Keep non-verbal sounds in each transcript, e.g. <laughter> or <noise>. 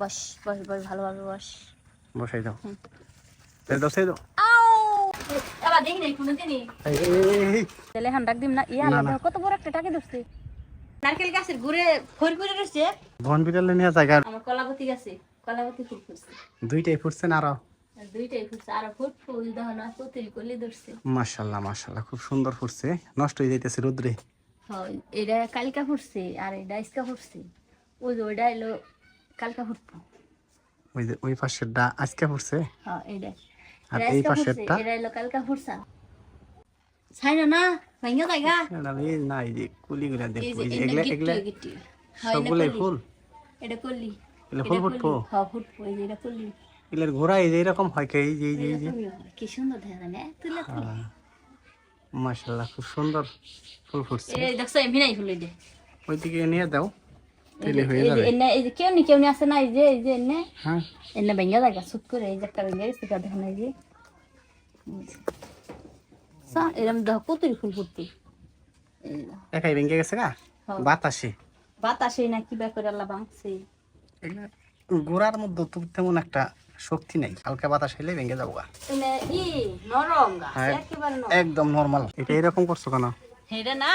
বস বস বস ভালোভাবে বস। বসাই দাও। দাও দাও। দেখি নাই। তাহলে হান ডাক দিম না ইয়া না, না না। কত বড় একটা টাকে নারকেল গাছের ঘুরে ফল করে রয়েছে বন বিড়ালে নিয়ে জায়গা আমার কলাবতী গাছে কলাবতী ফুল ফুটছে। দুইটাই ফুটছে না আরও? দুইটাই ফুটছে আর ফুট ফুল করলে ধরছে। খুব সুন্দর ফুটছে। নষ্ট হয়ে যাইতেছে রোদ্রে। হয় এটা কালকা ফুটছে আর এটা ইসকা ফুটছে। ওই যে ওইটা এলো কালকা ফুটবো ওই যে ওই পাশেরটা আজকে ফুটছে হ্যাঁ এইটা আর এটা এই পাশেরটা? এটা কালকা ফুটছা ছাই না না জায়গা এটা এই না এই যে কুলিগুলা এই দেখো এই এটা এগুলা এগুলা হয় সবগুলাই ফুল? এটা করলি এগুলা ফুল ফুটবো? হ্যাঁ ফুটবো এই যে এটা এগুলার ঘোড়া এই যে এরকম হয় কে? এই যে এই যে এই কি সুন্দর দেখা যায় না তুলে তুলে মাশাল্লাহ খুব সুন্দর ফুল ফুটছে। এই দেখছ এমনি নাই ফুল এটা ওইদিকে নিয়ে দাও। এই তেলে হয়ে যাবে এনে এই যে কেউ নি কেউ নি আছে না এই যে এই যে এনে হ্যাঁ এনে ভেঙ্গা জায়গা সুট করে এই যে একটা ভেঙ্গা গেছে দেখা নাই যে সা এরম দেখো কতই ফুল ফুটতি একাই ভেঙে গেছে গা হ্যাঁ। বাতাসে বাতাসে না কি ব্যাপার আল্লাহ ভাঙছে গোড়ার মধ্যে তো তেমন একটা শক্তি নাই হালকা বাতাস হইলে ভেঙে যাব গা। একদম নর্মাল এটা এরকম করছ কেন হেরে না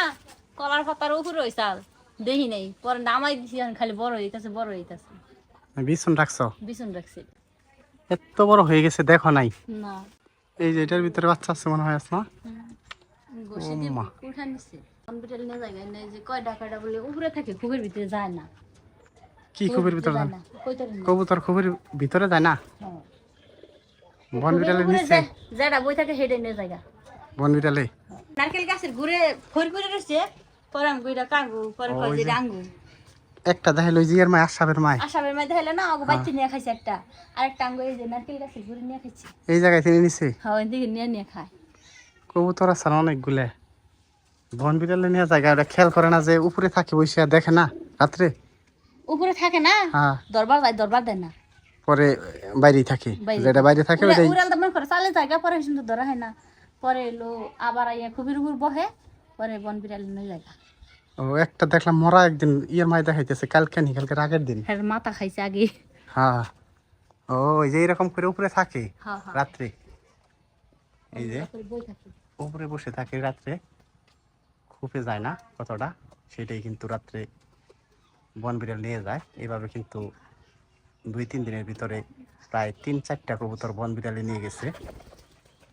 কলার পাতার উপরে ওই চাল দেখি নাই। পরে নামাই দিছি খালি বড় হইতাছে বড় হইতাছে। বিছন রাখছো? বিছুন রাখছি। এত বড় হয়ে গেছে দেখো নাই। না। এই যে এটার ভিতরে বাচ্চা আছে মনে হয় আসমা। উঠা নিয়ে যে কয়টা কয়টা বলে উপরে থাকে খুবের ভিতরে যায় না। কি খুবের ভিতরে যায় না। কবুতর খুবের ভিতরে যায় না। বন বিড়ালে নিচে? যেটা বই থাকে হেডে নিয়ে জায়গা বন বিড়ালে? নারকেল গাছের ঘুরে ফল করে রয়েছে পরে আমি কইটা কাঙ্গু পরে ওই যে আঙ্গু। একটা দেখাইলো জিয়ার মায় আশাবের মায়। আসামের মধ্যে হলে না ওগো বাচ্চা নিয়ে খাইছে একটা। আর একটা আঙ্গু এই যে নারকেল গাছের ঘুরে নিয়ে খাইছে। এই জায়গায় তিনি নিছে? হ্যাঁ ওই দিকে নিয়ে নিয়ে খায়। কবুতর আছে অনেকগুলা? বন বিড়ালে নিয়ে জায়গা ওটা খেয়াল করে না যে উপরে থাকে বসে দেখে না রাত্রে? উপরে থাকে না? হ্যাঁ। দরবার যায় দরবার দেয় না। পরে বাইরেই থাকে। যেটা বাইরে থাকে। ওটাই উড়াল তো মনে করে চালে জায়গা পরে সুন্দর ধরা হয় না। পরে এলো আবার আইয়া খুবির উপর বহে পরে বন বিড়াল নিয়ে জায়গা ও একটা দেখলাম মরা একদিন ইয়ের মায় দেখাইতেছে কালকে নি কালকে আগের দিন। হ্যাঁ মাথা খাইছে আগে। হ্যাঁ। ও এই যে এরকম করে উপরে থাকে হ্যাঁ হ্যাঁ। রাত্রে। এই যে। উপরে বসে থাকে। রাত্রে। খুপে যায় না কতটা সেটাই কিন্তু রাত্রে বন বিড়াল নিয়ে যায়। এইভাবে কিন্তু দুই তিন দিনের ভিতরে প্রায় তিন চারটা কবুতর বন বিড়ালে নিয়ে গেছে।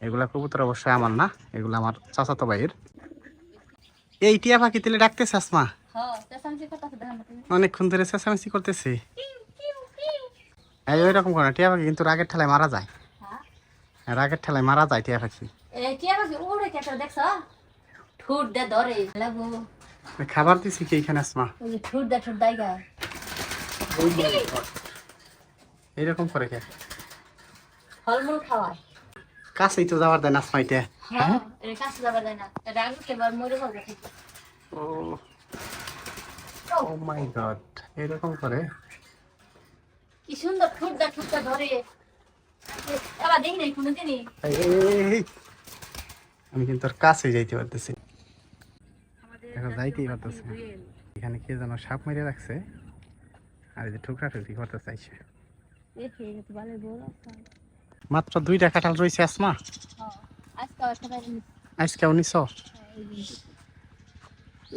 এগুলা কবুতর অবশ্যই আমার না এগুলো আমার চাচাতো ভাইয়ের। এই টিয়া পাখি তেলে ডাকতেছে আসমা হ্যাঁ তুমি। অনেকক্ষণ ধরে চেঁচামেচি করতেছে। এই ওই রকম করে টিয়া পাখি কিন্তু রাগের ঠেলায় মারা যায়। হ্যাঁ। রাগের ঠেলায় মারা যায় টিয়া পাখি। খাবার দিছি কি এখানে আসমা? এইরকম করে কে? ফলমূল খাওয়ায়। কাছেই তো যাওয়ার দেয় না হ্যাঁ কাছে যাবার দেয় না। এটা কেবার মরে যাবে ও ও মাই গড এরকম করে? কি সুন্দর ধরে। দেখি নাই কোনোদিনই। আমি কিন্তু আর কাছে যাইতে পারতেছি এখন যাইতেই পারতেছি এখানে কে যেন সাপ মেরে রাখছে। আর এই যে ঠুকরা ঠুকরি করতে চাইছে মাত্র দুইটা কাঁঠাল রয়েছে আসমা। আজকে একটা বাইরে নিচ্ছি। আজকে উনিশশো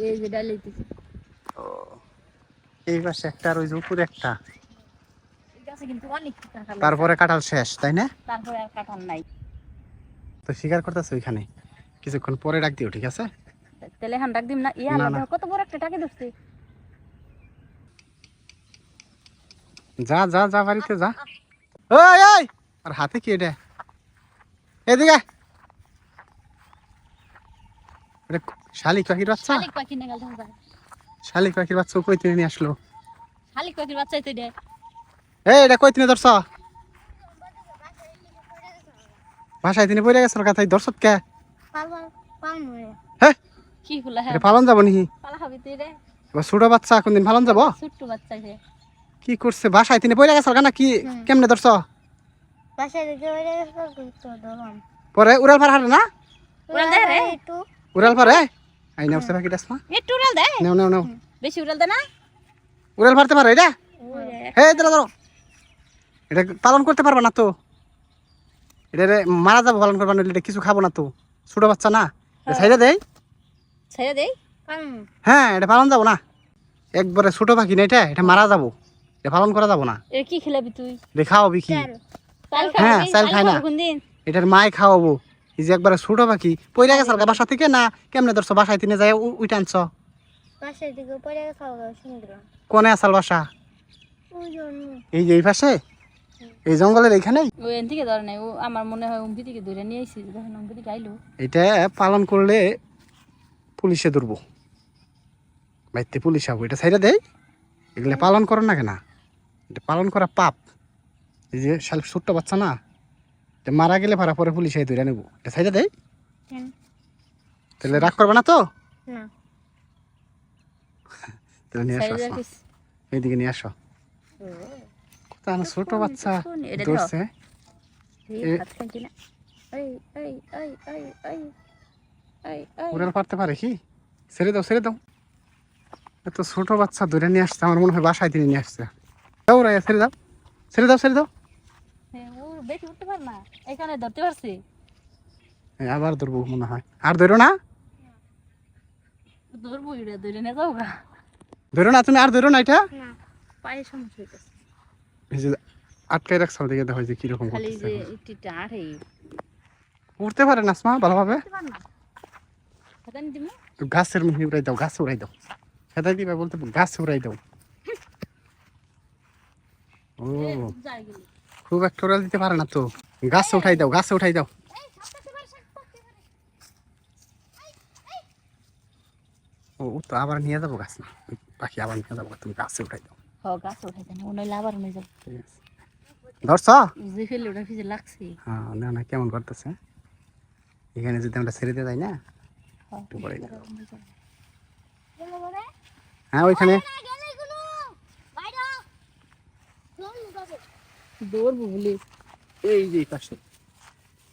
এই যে ডালিতেছি এই পাশে একটা আর ওই যে উপরে একটা। এই গাছে কিন্তু অনেক কাঁঠাল আছে। তারপরে কাঁঠাল শেষ তাই না? তারপরে আর কাঁঠাল নাই। তো শিকার করতেছে ওইখানে। কিছুক্ষণ পরে ডাক দিও ঠিক আছে? হান ডাক দিম না? ইয়া কত বড় একটা টাকে যা যা যা বাড়িতে যা। ওই আর হাতে কি এটা? এদিকে। এটা শালিক পাখির বাচ্চা? শালিক পাখি শালিক পাখির বাচ্চা কই তিনি নিয়ে আসলো? শালিক পাখির বাচ্চাই তো এটা। এই এটা কই তিনি ধরছ? ভাষায় তিনি পড়ে কথাই ধরছত কে? হ্যাঁ। কি হলো হ্যাঁ। পালন যাব নি পালা তুই রে ছোট বাচ্চা কোনদিন পালন যাব? বাচ্চা কি করছে? ভাষায় তিনি পড়ে গেছিল কেন কি? কেমনে ধরছ? পরে উড়াল পার হারে না? উড়াল দে রে। একটু। উড়াল পারে আই নাও সে পাখিটা আসমা একটু উড়াল দে নাও নাও নাও। বেশি উড়াল দে না? উড়াল পারতে পারে এটা হে ধরো ধরো। এটা পালন করতে পারবা না তো? এটা রে মারা যাব পালন করবা না এটা কিছু খাব না তো? ছোট বাচ্চা না? হ্যাঁ। ছাইড়া দেয় ছেড়ে দেই? পালন। হ্যাঁ এটা পালন যাব না। একবারে ছোট পাখি না এটা এটা মারা যাব। এটা পালন করা যাব না। এর কি খেলাবি তুই? এটা খাওয়াবি কি হ্যাঁ, চাল খায় না। এটার মায় খাওয়াবো। এই যে একবারে ছোট পাখি পয়লা গেছে আলগা বাসা থেকে না? কেমনে ধরছো বাসায় তিনে যায় উ- উইটা আনছ? কোনে আসাল বাসা? এই যে এই পাশে? এই জঙ্গলের এইখানেই? থেকে ধরে নাই ও আমার মনে হয় উম্পি থেকে ধরে নিয়ে আইসি যখন উম্পি থেকে আইলো। এটা পালন করলে পুলিশে ধরবো। বাইতে পুলিশ হব এটা সাইডে দেয় এগুলো পালন করো না কেনা? এটা পালন করা পাপ। এই যে শাল ছোট্ট বাচ্চা না মারা গেলে ভাড়া পরে পুলিশে ধরে নেব এটা সাইডে দেয় তাহলে রাগ করবে না তো? <laughs> তাহলে নিয়ে আসো এইদিকে নিয়ে আসো। কোথায় ছোট বাচ্চা ধরছে? উড়াল পারতে পারে কি? ছেড়ে দাও ছেড়ে দাও। এত ছোট বাচ্চা ধরে নিয়ে আসছে আমার মনে হয় বাসায় তিনি নিয়ে আসছে। দাও রায়া ছেড়ে দাও। ছেড়ে দাও ছেড়ে দাও। বেশি উঠতে পার না এখানে ধরতে পারছি। আবার ধরবো মনে হয়। আর ধরো না। ধরবো এটা ধরে নিয়ে যাও গা। ধরো না তুমি আর ধরো না এটা। না পায়ে সমস্যা হইতেছে। এই যে আটকাই রাখছো দেখে দেখো যে কীরকম খালি যে একটু আঠে উঠতে পারে না আসমা ভালোভাবে? না। নি তো গাছের মুখে উড়াই দাও গাছে উড়াই দাও। দিবা বলতে গাছে উড়াই দাও। ও। খুব একটা উড়াল দিতে পারে না তো। গাছে উঠাই দাও গাছে উঠাই দাও। ও তো আবার নিয়ে যাব গাছ না। পাখি আবার নিয়ে যাব তুমি গাছে উঠাই দাও। গাছ ওনাই আবার নিয়ে যাব। ঠিক আছে। ধরছ? ফেলে ওটা ফিজে লাগছে। হ্যাঁ না না কেমন করতেছে? এখানে যদি আমরা ছেড়ে দিয়ে যাই না একটু পরে হ্যাঁ ওইখানে গেলে কোনো বাইরে চল যাবে দৌড়বো বলি এই যে পাশে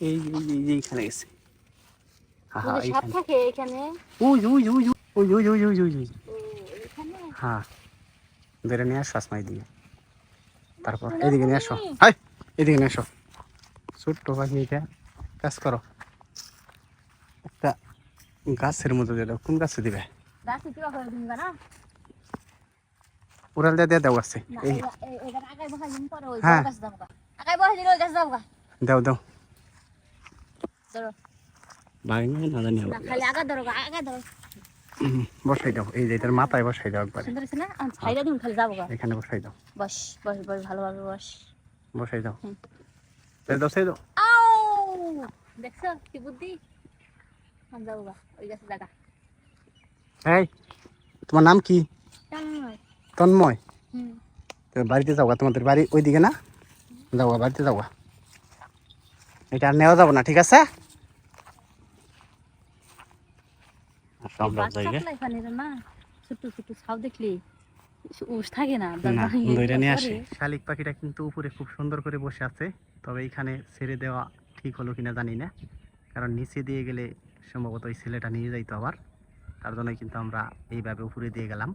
এই যে এই যে এই যে এইখানে গেছে। সাপ থাকে এখানে? হ্যাঁ ধরে নিয়ে আসো আসমাই দিয়ে তারপর এদিকে নিয়ে আসো। হাই এদিকে নিয়ে আসো। ছোট্ট পাখি এটা কাজ করো। একটা গাছের মতো দিয়ে দাও। কোন গাছে দিবে? গাছে কিবা করে দিন না? উড়াল দিয়ে দেওয়া আছে। হ্যাঁ। দাও বসাই দাও। এই যে এটার মাথায় বসাই দাও একবার। এখানে বসাই দাও। বস বস বস ভালোভাবে বস। বসাই দাও। তাহলে দশাই দেখছ কি বুদ্ধি? যাব ওই গাছে জায়গা এই তোমার নাম কি? তন্ময়। বাড়িতে যাওয়া তোমাদের বাড়ি ওইদিকে না? যাওয়া বাড়িতে যাওয়া। এটা আর নেওয়া যাব না ঠিক আছে? করে। শালিক পাখিটা কিন্তু উপরে খুব সুন্দর করে বসে আছে। তবে এখানে ছেড়ে দেওয়া ঠিক হলো কিনা জানি না। কারণ নিচে দিয়ে গেলে সম্ভবত ওই ছেলেটা নিয়ে যাইতো আবার। তার জন্য কিন্তু আমরা এইভাবে উপরে দিয়ে গেলাম।